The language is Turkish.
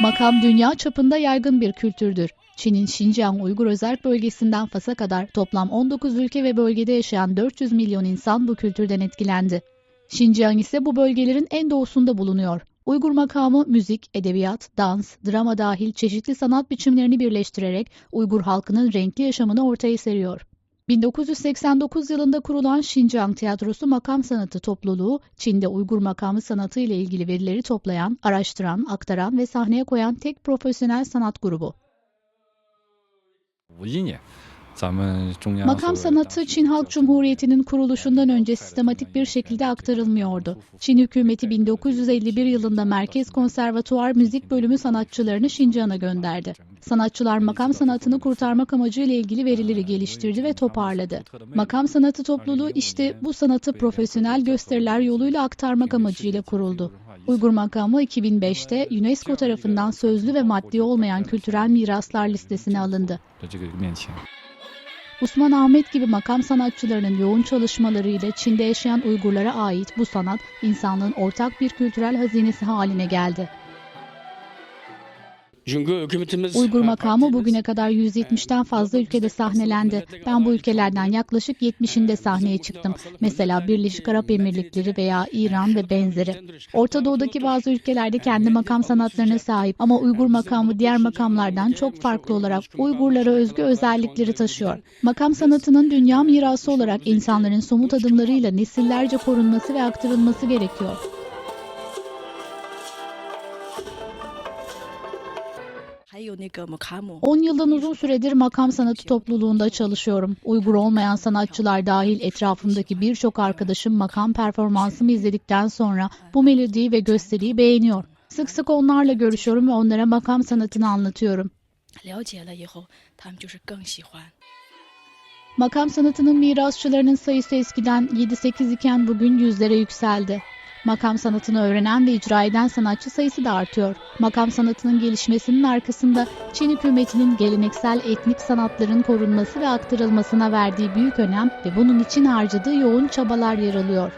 Makam dünya çapında yaygın bir kültürdür. Çin'in Şinciang Uygur Özerk Bölgesi'nden Fas'a kadar toplam 19 ülke ve bölgede yaşayan 400 milyon insan bu kültürden etkilendi. Şinciang ise bu bölgelerin en doğusunda bulunuyor. Uygur makamı müzik, edebiyat, dans, drama dahil çeşitli sanat biçimlerini birleştirerek Uygur halkının renkli yaşamını ortaya seriyor. 1989 yılında kurulan Şinciang Tiyatrosu Makam Sanatı Topluluğu, Çin'de Uygur makamı sanatı ile ilgili verileri toplayan, araştıran, aktaran ve sahneye koyan tek profesyonel sanat grubu. Makam sanatı Çin Halk Cumhuriyeti'nin kuruluşundan önce sistematik bir şekilde aktarılmıyordu. Çin hükümeti 1951 yılında Merkez Konservatuvar Müzik Bölümü sanatçılarını Şincan'a gönderdi. Sanatçılar makam sanatını kurtarmak amacıyla ilgili verileri geliştirdi ve toparladı. Makam sanatı topluluğu işte bu sanatı profesyonel gösteriler yoluyla aktarmak amacıyla kuruldu. Uygur makamı 2005'te UNESCO tarafından sözlü ve maddi olmayan kültürel miraslar listesine alındı. Osman Ahmet gibi makam sanatçılarının yoğun çalışmalarıyla Çin'de yaşayan Uygurlara ait bu sanat insanlığın ortak bir kültürel hazinesi haline geldi. Uygur makamı bugüne kadar 170'ten fazla ülkede sahnelendi. Ben bu ülkelerden yaklaşık 70'inde sahneye çıktım. Mesela Birleşik Arap Emirlikleri veya İran ve benzeri. Orta Doğu'daki bazı ülkelerde kendi makam sanatlarına sahip ama Uygur makamı diğer makamlardan çok farklı olarak Uygurlara özgü özellikleri taşıyor. Makam sanatının dünya mirası olarak insanların somut adımlarıyla nesillerce korunması ve aktarılması gerekiyor. 10 yıldan uzun süredir makam sanatı topluluğunda çalışıyorum. Uygur olmayan sanatçılar dahil etrafımdaki birçok arkadaşım makam performansımı şey. izledikten sonra bu melodiyi ve gösteriyi beğeniyor. Sık sık onlarla görüşüyorum ve onlara makam sanatını anlatıyorum. Makam sanatının mirasçılarının sayısı eskiden 7-8 iken bugün yüzlere yükseldi. Makam sanatını öğrenen ve icra eden sanatçı sayısı da artıyor. Makam sanatının gelişmesinin arkasında Çin hükümetinin geleneksel etnik sanatların korunması ve aktarılmasına verdiği büyük önem ve bunun için harcadığı yoğun çabalar yer alıyor.